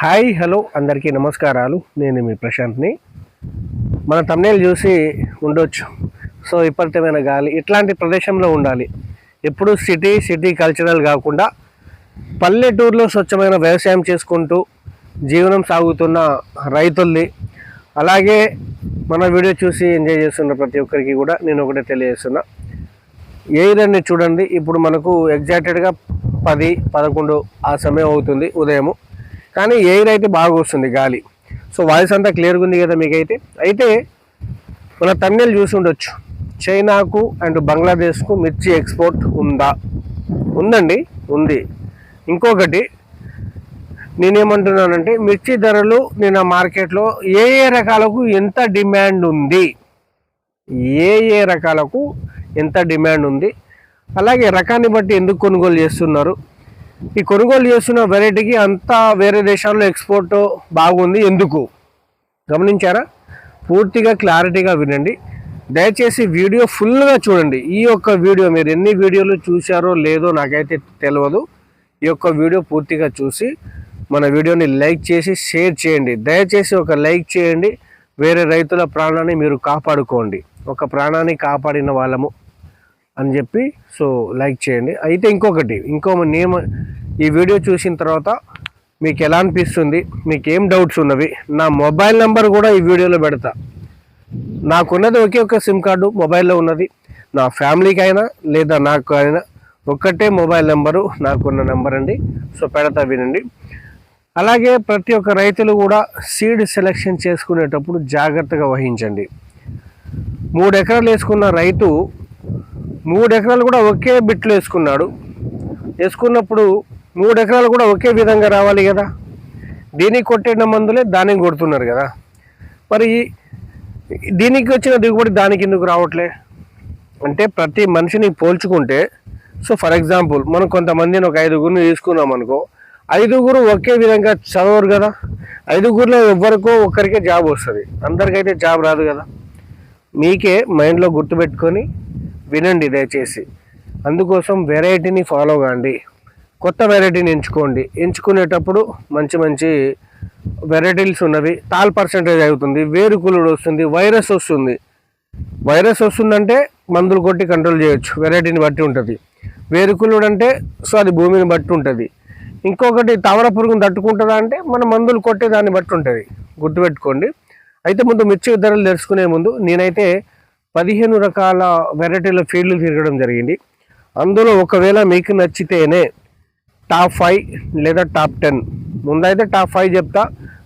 Hi hello అందరికీ నమస్కారాలు. నేను మీ ప్రశాంత్ని. మన తమ్నేలు చూసి ఉండొచ్చు. సో విపరీతమైన గాలి. ఇట్లాంటి ప్రదేశంలో ఉండాలి. ఎప్పుడు సిటీ సిటీ కల్చరల్ కాకుండా పల్లెటూరులో స్వచ్ఛమైన వ్యవసాయం చేసుకుంటూ జీవనం సాగుతున్న రైతుల్ని అలాగే మన వీడియో చూసి ఎంజాయ్ చేస్తున్న ప్రతి ఒక్కరికి కూడా నేను ఒకటే తెలియజేస్తున్నా. ఎయిరన్ని చూడండి ఇప్పుడు మనకు ఎగ్జాక్టెడ్గా పది పదకొండు ఆ సమయం అవుతుంది ఉదయము. కానీ ఎయిర్ అయితే బాగా వస్తుంది గాలి. సో వాయిస్ అంతా క్లియర్గా ఉంది కదా మీకైతే? అయితే మన తమిళ చూసి ఉండొచ్చు. చైనాకు అండ్ బంగ్లాదేశ్కు మిర్చి ఎక్స్పోర్ట్ ఉందా? ఉందండి ఉంది. ఇంకొకటి నేనేమంటున్నానంటే మిర్చి ధరలు నిన్న మార్కెట్లో ఏ ఏ రకాలకు ఎంత డిమాండ్ ఉంది? ఏ ఏ రకాలకు ఎంత డిమాండ్ ఉంది? అలాగే రకాన్ని బట్టి ఎందుకు కొనుగోలు చేస్తున్నారు? ఈ కొనుగోలు చేస్తున్న వెరైటీకి అంతా వేరే దేశాల్లో ఎక్స్పోర్ట్ బాగుంది. ఎందుకు? గమనించారా? పూర్తిగా క్లారిటీగా వినండి. దయచేసి వీడియో ఫుల్గా చూడండి. ఈ యొక్క వీడియో మీరు ఎన్ని వీడియోలు చూశారో లేదో నాకైతే తెలియదు ఈ యొక్క వీడియో పూర్తిగా చూసి మన వీడియోని లైక్ చేసి షేర్ చేయండి. దయచేసి ఒక లైక్ చేయండి. వేరే రైతుల ప్రాణాన్ని మీరు కాపాడుకోండి. ఒక ప్రాణాన్ని కాపాడిన వాళ్ళము అని చెప్పి సో లైక్ చేయండి. అయితే ఇంకొకటి ఇంకో నేమ్ ఈ వీడియో చూసిన తర్వాత మీకు ఎలా అనిపిస్తుంది? మీకు ఏం డౌట్స్ ఉన్నవి? నా మొబైల్ నెంబర్ కూడా ఈ వీడియోలో పెడతా. నాకున్నది ఒకే ఒక సిమ్ కార్డు మొబైల్లో ఉన్నది. నా ఫ్యామిలీకి అయినా లేదా నాకు అయినా ఒక్కటే మొబైల్ నెంబరు నాకున్న నెంబర్ అండి. సో పెడతా వినండి. అలాగే ప్రతి ఒక్క రైతులు కూడా సీడ్ సెలెక్షన్ చేసుకునేటప్పుడు జాగ్రత్తగా వహించండి. మూడు ఎకరాలు వేసుకున్న రైతు మూడు ఎకరాలు కూడా ఒకే బిట్లు వేసుకున్నాడు. వేసుకున్నప్పుడు మూడు ఎకరాలు కూడా ఒకే విధంగా రావాలి కదా? దీనికి కొట్టిన మందులే దానికి కొడుతున్నారు కదా? మరి దీనికి వచ్చిన దిగుబడి దానికి ఎందుకు రావట్లే? అంటే ప్రతి మనిషిని పోల్చుకుంటే సో ఫర్ ఎగ్జాంపుల్ మనం కొంతమందిని ఒక ఐదుగురిని తీసుకున్నాం అనుకో ఐదుగురు ఒకే విధంగా చదవరు కదా? ఐదుగురిలో ఎవరికో ఒక్కరికే జాబ్ వస్తుంది. అందరికైతే జాబ్ రాదు కదా? మీకే మైండ్లో గుర్తుపెట్టుకొని వినండి దయచేసి. అందుకోసం వెరైటీని ఫాలో కాండి. కొత్త వెరైటీని ఎంచుకోండి. ఎంచుకునేటప్పుడు మంచి మంచి వెరైటీస్ ఉన్నవి. తాల్ పర్సంటేజ్ అవుతుంది. వేరుకులుడు వస్తుంది. వైరస్ వస్తుంది. వైరస్ వస్తుందంటే మందులు కొట్టి కంట్రోల్ చేయొచ్చు. వెరైటీని బట్టి ఉంటుంది. వేరుకులుడు అంటే సో అది భూమిని బట్టి ఉంటుంది. ఇంకొకటి తవర పురుగును తట్టుకుంటుందా అంటే మన మందులు కొట్టే దాన్ని బట్టి ఉంటుంది. గుర్తుపెట్టుకోండి. అయితే ముందు మిర్చి ధరలు తెలుసుకునే ముందు నేనైతే పదిహేను రకాల వెరైటీల ఫీల్డ్లు తిరగడం జరిగింది. అందులో ఒకవేళ మీకు నచ్చితేనే టాప్ ఫైవ్ లేదా టాప్ టెన్. ముందైతే టాప్ ఫైవ్ చెప్తా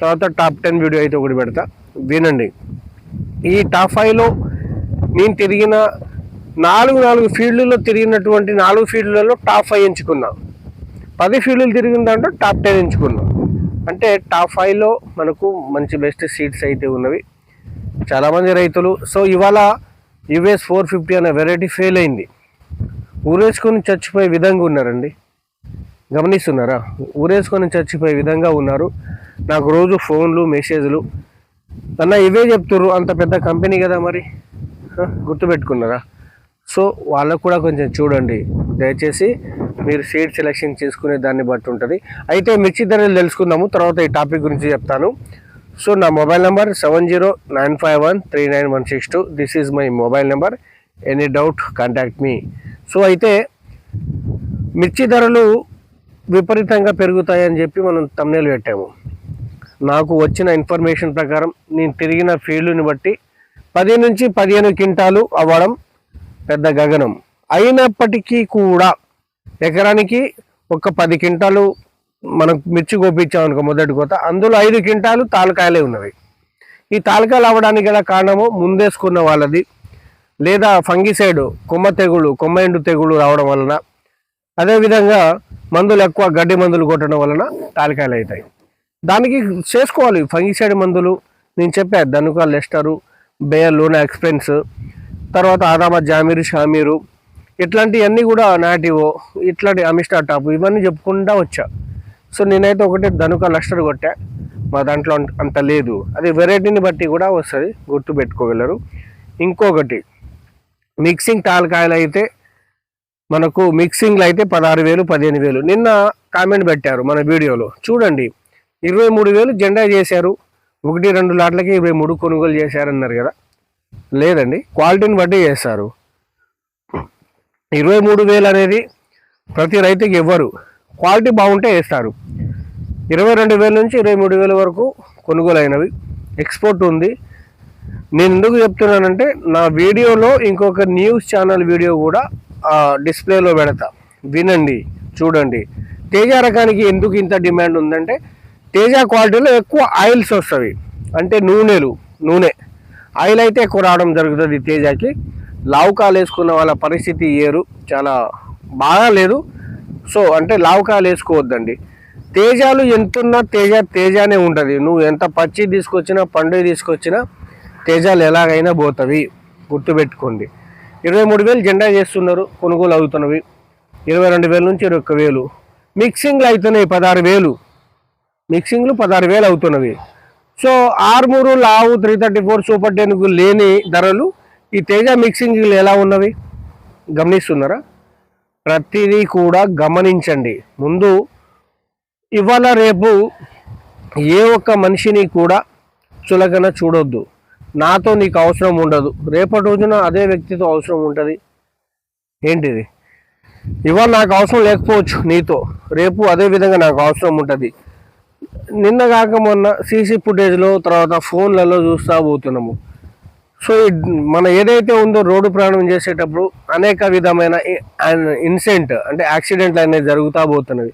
తర్వాత టాప్ టెన్ వీడియో అయితే ఒకటి పెడతా. వినండి. ఈ టాప్ ఫైవ్లో నేను తిరిగిన నాలుగు నాలుగు ఫీల్డ్లలో తిరిగినటువంటి నాలుగు ఫీల్డ్లలో టాప్ ఫైవ్ ఎంచుకున్నా. పది ఫీల్డ్లు తిరిగిన దాంట్లో టాప్ టెన్ ఎంచుకున్నా. అంటే టాప్ ఫైవ్లో మనకు మంచి బెస్ట్ సీట్స్ అయితే ఉన్నవి. చాలామంది రైతులు సో ఇవాళ యుఎస్ ఫోర్ ఫిఫ్టీ అనే వెరైటీ ఫెయిల్ అయింది. ఊరేసుకొని చచ్చిపోయే విధంగా ఉన్నారండి. గమనిస్తున్నారా? ఊరేసుకొని చచ్చిపోయే విధంగా ఉన్నారు. నాకు రోజు ఫోన్లు మెసేజ్లు. అన్న ఇవే చెప్తుర్రు. అంత పెద్ద కంపెనీ కదా మరి? గుర్తుపెట్టుకున్నారా? సో వాళ్ళకు కూడా కొంచెం చూడండి. దయచేసి మీరు సీట్ సెలెక్షన్ చేసుకునే దాన్ని బట్టి ఉంటుంది. అయితే మిర్చి ధరలు తెలుసుకుందాము. తర్వాత ఈ టాపిక్ గురించి చెప్తాను. సో నా mobile number seven zero nine five one three nine one six two. This is my mobile number any doubt contact me so అయితే మిర్చి ధరలు విపరీతంగా పెరుగుతాయని చెప్పి మనం తమ్నేలు పెట్టాము. నాకు వచ్చిన ఇన్ఫర్మేషన్ ప్రకారం నేను తిరిగిన ఫీల్డ్ని బట్టి పది నుంచి పదిహేను క్వింటాలు అవ్వడం పెద్ద గగనం. అయినప్పటికీ కూడా ఎకరానికి ఒక పది క్వింటాలు మనం మిర్చి కోపించాం అనుకో మొదటి కోత అందులో ఐదు క్వింటాలు తాలకాయలే ఉన్నవి. ఈ తాలకాయలు అవ్వడానికి గల కారణము ముందేసుకున్న వాళ్ళది. లేదా ఫంగిసైడ్ కొమ్మ తెగులు కొమ్మ ఎండు తెగులు రావడం వలన. అదేవిధంగా మందులు ఎక్కువ గడ్డి మందులు కొట్టడం వలన తాలికాయలు అవుతాయి. దానికి చేసుకోవాలి. ఫంగిసైడ్ మందులు నేను చెప్పా దనుక లెస్టరు బేయర్ లోనా ఎక్స్పెన్స్ తర్వాత ఆదామ జామీరు షామీరు ఇట్లాంటివన్నీ కూడా నాటివో ఇట్లాంటి అమిస్టా టాప్ ఇవన్నీ చెప్పుకుంటా వచ్చా. సో నేనైతే ఒకటి ధనుక లస్టర్ కొట్టా. మా దాంట్లో అంత- అంత లేదు. అది వెరైటీని బట్టి కూడా వస్తుంది గుర్తు పెట్టుకోగలరు ఇంకొకటి మిక్సింగ్ తాలకాయలు అయితే మనకు మిక్సింగ్లో అయితే పదహారు వేలు పదిహేను వేలు. నిన్న కామెంట్ పెట్టారు మన వీడియోలో. చూడండి ఇరవై మూడు వేలు జెండా చేశారు. ఒకటి రెండు లాట్లకి ఇరవై మూడు కొనుగోలు చేశారన్నారు కదా. లేదండి క్వాలిటీని బట్టి చేస్తారు. ఇరవై మూడు వేలు అనేది ప్రతి రైతుకి ఇవ్వరు క్వాలిటీ బాగుంటే వేస్తారు. ఇరవై రెండు వేల నుంచి ఇరవై మూడు వేల వరకు కొనుగోలు అయినవి ఎక్స్పోర్ట్ ఉంది. నేను ఎందుకు చెప్తున్నానంటే నా వీడియోలో ఇంకొక న్యూస్ ఛానల్ వీడియో కూడా డిస్ప్లేలో పెడతా. వినండి చూడండి. తేజ రకానికి ఎందుకు ఇంత డిమాండ్ ఉందంటే తేజ క్వాలిటీలో ఎక్కువ ఆయిల్స్ వస్తాయి. అంటే నూనెలు నూనె. ఆయిల్ అయితే ఎక్కువ రావడం జరుగుతుంది తేజకి. లావుకాలు వేసుకున్న వాళ్ళ పరిస్థితి ఏరు. చాలా బాగా లేదు. సో అంటే లావుకాలు వేసుకోవద్దండి. తేజాలు ఎంతున్నా తేజ తేజానే ఉంటుంది. నువ్వు ఎంత పచ్చి తీసుకొచ్చినా పండు తీసుకొచ్చినా తేజాలు ఎలాగైనా పోతవి గుర్తుపెట్టుకోండి. ఇరవై మూడు వేలు జెండా చేస్తున్నారు కొనుగోలు అవుతున్నవి. ఇరవై రెండు వేల నుంచి ఇరవై ఒక్క వేలు. మిక్సింగ్లు అవుతున్నాయి పదహారు వేలు. మిక్సింగ్లు పదహారు వేలు అవుతున్నవి. సో ఆర్మూరు లావు త్రీ థర్టీ ఫోర్ సూపర్ టెన్కు లేని ధరలు ఈ తేజ మిక్సింగ్లు ఎలా ఉన్నవి? గమనిస్తున్నారా? ప్రతిదీ కూడా గమనించండి. ముందు ఇవాళ రేపు ఏ ఒక్క మనిషిని కూడా చులకన చూడొద్దు. నాతో నీకు అవసరం ఉండదు. రేపటి రోజున అదే వ్యక్తితో అవసరం ఉంటుంది. ఏంటిది? ఇవాళ నాకు అవసరం లేకపోవచ్చు నీతో. రేపు అదే విధంగా నాకు అవసరం ఉంటుంది. నిన్న కాక మొన్న సీసీ ఫుటేజ్లో తర్వాత ఫోన్లలో చూస్తూ పోతున్నాము. సో మన ఏదైతే ఉందో రోడ్డు ప్రయాణం చేసేటప్పుడు అనేక విధమైన ఇన్సిడెంట్ అంటే యాక్సిడెంట్లు అనేది జరుగుతూ పోతున్నవి.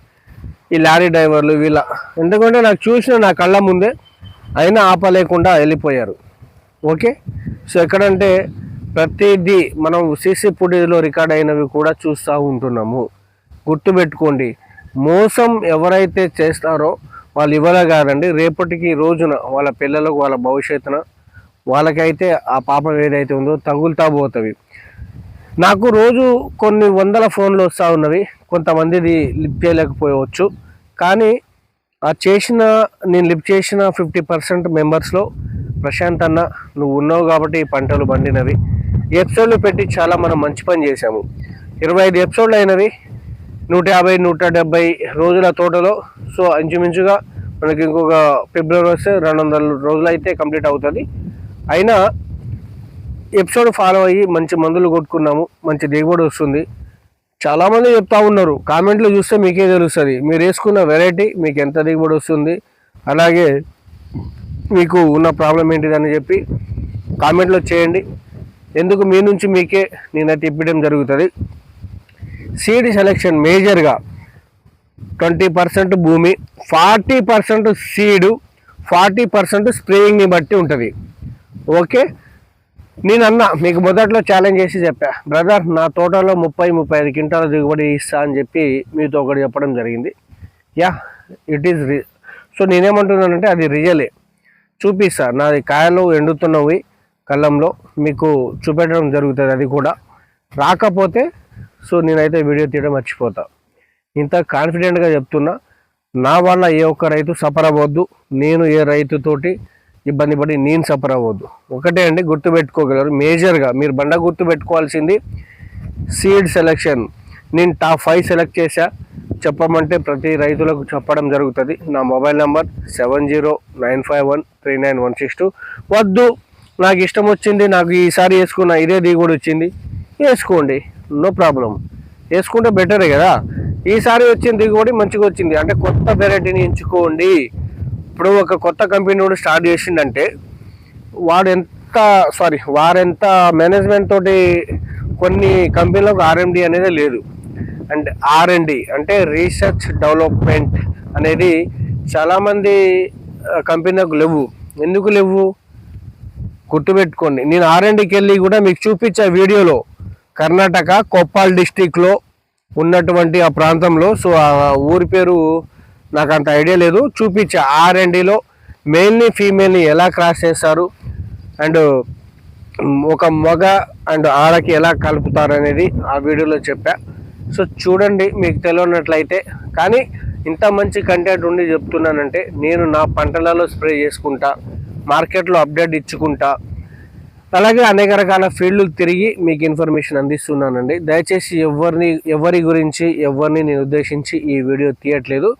ఈ లారీ డ్రైవర్లు వీళ్ళ. ఎందుకంటే నాకు చూసిన నా కళ్ళ ముందే అయినా ఆపలేకుండా వెళ్ళిపోయారు. ఓకే? సో ఎక్కడంటే ప్రతిదీ మనం సీసీ ఫుటేజ్లో రికార్డ్ అయినవి కూడా చూస్తూ ఉంటున్నాము. గుర్తుపెట్టుకోండి మోసం ఎవరైతే చేస్తారో వాళ్ళు ఇవ్వలే కాదండి. రేపటికి రోజున వాళ్ళ పిల్లలకు వాళ్ళ భవిష్యత్తున వాళ్ళకైతే ఆ పాపం ఏదైతే ఉందో తగులుతా పోతుంది నాకు రోజు కొన్ని వందల ఫోన్లు వస్తూ ఉన్నవి. కొంతమందిది లిఫ్ట్ చేయలేకపోవచ్చు. కానీ ఆ చేసిన నేను లిఫ్ట్ చేసిన ఫిఫ్టీ పర్సెంట్ మెంబర్స్లో ప్రశాంత్ అన్న నువ్వు ఉన్నావు కాబట్టి ఈ పంటలు పండినవి. ఎపిసోడ్లు పెట్టి చాలా మనం మంచి పని చేశాము. ఇరవై ఐదు ఎపిసోడ్లు అయినవి. నూట యాభై నూట డెబ్బై రోజుల తోటలో. సో ఇంచుమించుగా మనకి ఇంకొక ఫిబ్రవరి వస్తే రెండు వందల రోజులు అయితే కంప్లీట్ అవుతుంది. అయినా ఎపిసోడ్ ఫాలో అయ్యి మంచి మందులు కొట్టుకున్నాము. మంచి దిగుబడి వస్తుంది. చాలామంది చెప్తా ఉన్నారు. కామెంట్లు చూస్తే మీకే తెలుస్తుంది. మీరు వేసుకున్న వెరైటీ మీకు ఎంత దిగుబడి వస్తుంది? అలాగే మీకు ఉన్న ప్రాబ్లం ఏంటిదని చెప్పి కామెంట్లో చేయండి. ఎందుకు మీ నుంచి మీకే నేనైతే ఇప్పడం జరుగుతుంది? సీడ్ సెలెక్షన్ మేజర్గా ట్వంటీ పర్సెంట్ భూమి forty percent seed forty percent స్ప్రేయింగ్ని బట్టి ఉంటుంది. ఓకే నేను అన్న మీకు మొదట్లో ఛాలెంజ్ చేసి చెప్పా. బ్రదర్ నా తోటలో ముప్పై ముప్పై ఐదు క్వింటాల దిగుబడి ఇస్తా అని చెప్పి మీతో ఒకటి చెప్పడం జరిగింది. యా ఇట్ ఈస్ రి సో నేనేమంటున్నానంటే అది రియలే చూపిస్తా. నాది కాయలు ఎండుతున్నవి కళ్ళంలో. మీకు చూపెట్టడం జరుగుతుంది అది కూడా. రాకపోతే సో నేనైతే వీడియో తీయడం మర్చిపోతా. ఇంత కాన్ఫిడెంట్గా చెప్తున్నా. నా వల్ల ఏ ఒక్క రైతు సఫర్ అవ్వద్దు. నేను ఏ రైతుతోటి ఇబ్బంది పడి నేను సఫర్ అవ్వద్దు. ఒకటే అండి గుర్తు పెట్టుకోగలరు మేజర్గా మీరు బండ గుర్తు పెట్టుకోవాల్సింది సీడ్ సెలెక్షన్ నేను టాప్ ఫైవ్ సెలెక్ట్ చేశా. చెప్పమంటే ప్రతి రైతులకు చెప్పడం జరుగుతుంది. నా mobile number seven zero nine five one three nine one six two వద్దు నాకు ఇష్టం వచ్చింది నాకు ఈసారి వేసుకున్న ఇదే దిగుబడి వచ్చింది. వేసుకోండి నో ప్రాబ్లం. వేసుకుంటే బెటరే కదా. ఈసారి వచ్చిన దిగుబడి మంచిగా వచ్చింది. అంటే కొత్త వెరైటీని ఎంచుకోండి. ఇప్పుడు ఒక కొత్త కంపెనీ కూడా స్టార్ట్ చేసిండంటే వాడు ఎంత సారీ వారెంత మేనేజ్మెంట్ తోటి కొన్ని కంపెనీలకు ఆర్ఎండి అనేది లేదు. అండ్ ఆర్ఎండి అంటే రీసెర్చ్ డెవలప్మెంట్ అనేది చాలామంది కంపెనీలకు లేవు. ఎందుకు లేవు? గుర్తుపెట్టుకోండి. నేను ఆర్ఎండికి వెళ్ళి కూడా మీకు చూపించే వీడియోలో కర్ణాటక కొప్పాల్ డిస్టిక్లో ఉన్నటువంటి ఆ ప్రాంతంలో సో ఆ ఊరి పేరు నాకు అంత ఐడియా లేదు. చూపించా ఆర్ఎండిలో మెయిల్ని ఫీమేల్ని ఎలా క్రాస్ చేస్తారు అండ్ ఒక మగ అండ్ ఆడకి ఎలా కలుపుతారు అనేది ఆ వీడియోలో చెప్పా. సో చూడండి మీకు తెలియనట్లయితే. కానీ ఇంత మంచి కంటెంట్ ఉండి చెప్తున్నానంటే నేను నా పంటలలో స్ప్రే చేసుకుంటా మార్కెట్లో అప్డేట్ ఇచ్చుకుంటా. అలాగే అనేక రకాల ఫీల్డ్లు తిరిగి మీకు ఇన్ఫర్మేషన్ అందిస్తున్నానండి. దయచేసి ఎవరిని ఎవరి గురించి ఎవరిని నేను ఉద్దేశించి ఈ వీడియో తీయట్లేదు.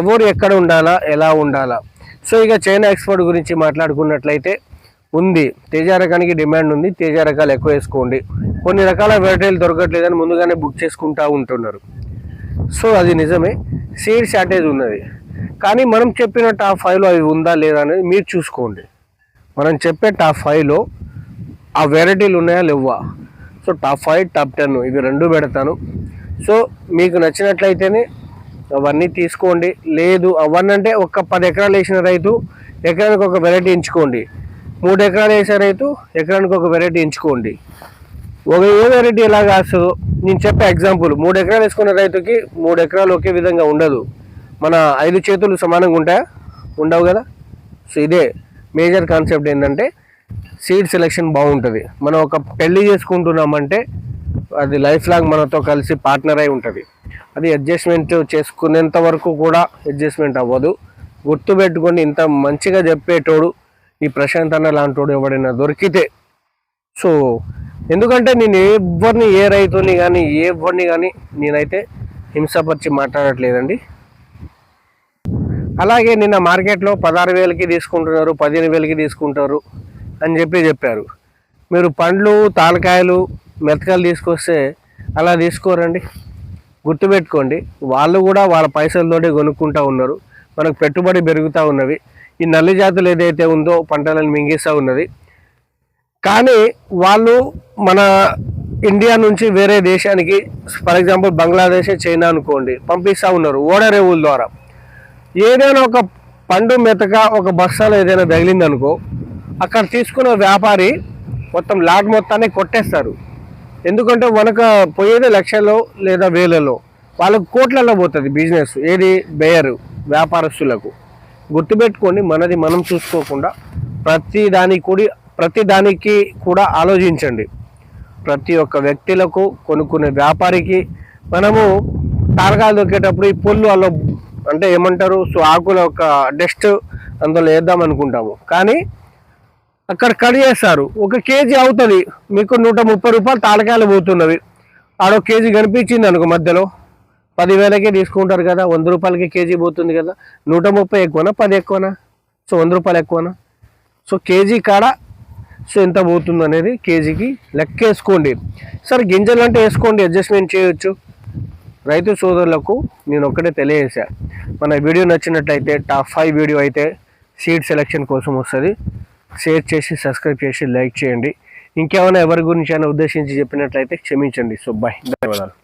ఎవరు ఎక్కడ ఉండాలా ఎలా ఉండాలా. సో ఇక చైనా ఎక్స్పోర్ట్ గురించి మాట్లాడుకున్నట్లయితే ఉంది. తేజ రకానికి డిమాండ్ ఉంది. తేజ రకాలు ఎక్కువ వేసుకోండి. కొన్ని రకాల వెరైటీలు దొరకట్లేదని ముందుగానే బుక్ చేసుకుంటూ ఉంటున్నారు. సో అది నిజమే. సీడ్ షార్టేజ్ ఉన్నది. కానీ మనం చెప్పిన టాప్ ఫైవ్లో అవి ఉందా లేదా అనేది మీరు చూసుకోండి. మనం చెప్పే టాప్ ఫైవ్లో ఆ వెరైటీలు ఉన్నాయా లేవా? So top five top ten ఇవి రెండు పెడతాను. సో మీకు నచ్చినట్లయితేనే అవన్నీ తీసుకోండి. లేదు అవన్నీ అంటే ఒక పది ఎకరాలు వేసిన రైతు ఎకరానికి ఒక వెరైటీ ఎంచుకోండి. మూడు ఎకరాలు వేసే రైతు ఎకరానికి ఒక వెరైటీ ఎంచుకోండి. ఒక ఏ వెరైటీ ఎలా కాస్తుందో నేను చెప్పే ఎగ్జాంపుల్ మూడు ఎకరాలు వేసుకున్న రైతుకి మూడు ఎకరాలు ఒకే విధంగా ఉండదు. మన ఐదు చేతులు సమానంగా ఉంటాయా? ఉండవు కదా? సో ఇదే మేజర్ కాన్సెప్ట్ ఏంటంటే సీడ్ సెలెక్షన్ బాగుంటుంది. మనం ఒక పెళ్ళి చేసుకుంటున్నామంటే అది లైఫ్ లాంగ్ మనతో కలిసి పార్ట్నర్ అయి ఉంటుంది. అది అడ్జస్ట్మెంట్ చేసుకునేంత వరకు కూడా అడ్జస్ట్మెంట్ అవ్వదు. గుర్తుపెట్టుకొని ఇంత మంచిగా చెప్పేటోడు ఈ ప్రశాంత్ అన్న లాంటోడు ఎవడైనా దొరికితే. సో ఎందుకంటే నేను ఎవరిని ఏ రైతుని కానీ ఏ ఎవరిని కానీ నేనైతే హింసపరిచి మాట్లాడట్లేదండి. అలాగే నిన్న మార్కెట్లో పదహారు వేలకి తీసుకుంటున్నారు పదిహేను వేలకి తీసుకుంటారు అని చెప్పి చెప్పారు. మీరు పండ్లు తాలకాయలు మెతకలు తీసుకొస్తే అలా తీసుకోరండి. గుర్తుపెట్టుకోండి వాళ్ళు కూడా వాళ్ళ పైసలతోటి కొనుక్కుంటూ ఉన్నారు. మనకు పెట్టుబడి పెరుగుతూ ఉన్నవి. ఈ నల్లి జాతులు ఏదైతే ఉందో పంటలను మింగిస్తూ ఉన్నది. కానీ వాళ్ళు మన ఇండియా నుంచి వేరే దేశానికి ఫర్ ఎగ్జాంపుల్ బంగ్లాదేశ్ చైనా అనుకోండి పంపిస్తూ ఉన్నారు ఓడరేవుల ద్వారా. ఏదైనా ఒక పండు మెతక ఒక బస్సాలో ఏదైనా తగిలిందనుకో అక్కడ తీసుకున్న వ్యాపారి మొత్తం లాట్ మొత్తాన్ని కొట్టేస్తారు. ఎందుకంటే మనక పోయేది లక్షల్లో లేదా వేలలో వాళ్ళకు కోట్లలో పోతుంది బిజినెస్ ఏది బేయరు వ్యాపారస్తులకు. గుర్తుపెట్టుకోండి మనది మనం చూసుకోకుండా ప్రతి దానికి కూడా ప్రతి దానికి కూడా ఆలోచించండి. ప్రతి ఒక్క వ్యక్తులకు కొనుక్కునే వ్యాపారికి మనము తారకాలు దొక్కేటప్పుడు ఈ పొల్లు అలా అంటే ఏమంటారు సో ఆకుల ఒక డస్ట్ అందులో వేద్దాం అనుకుంటాము. కానీ అక్కడ కట్ చేస్తారు. ఒక కేజీ అవుతుంది. మీకు నూట ముప్పై రూపాయలు తాళకాయలు పోతున్నవి. ఆడో కేజీ కనిపించింది అనుకో మధ్యలో. పదివేలకే తీసుకుంటారు కదా వంద రూపాయలకి కేజీ పోతుంది కదా. నూట ముప్పై ఎక్కువనా పది ఎక్కువనా? సో వంద రూపాయలు ఎక్కువనా? సో కేజీ కాడ సో ఎంత పోతుంది అనేది కేజీకి లెక్క వేసుకోండి సరే గింజలు అంటే వేసుకోండి అడ్జస్ట్మెంట్ చేయొచ్చు. రైతు సోదరులకు నేను ఒక్కటే తెలియజేశా. మన వీడియో నచ్చినట్లయితే టాప్ ఫైవ్ వీడియో అయితే సీడ్ సెలెక్షన్ కోసం వస్తుంది. షేర్ చేసి సబ్స్క్రైబ్ చేసి లైక్ చేయండి. ఇంకేమైనా ఎవరి గురించి అయినా ఉద్దేశించి చెప్పినట్లయితే క్షమించండి. సో బాయ్ ధన్యవాదాలు.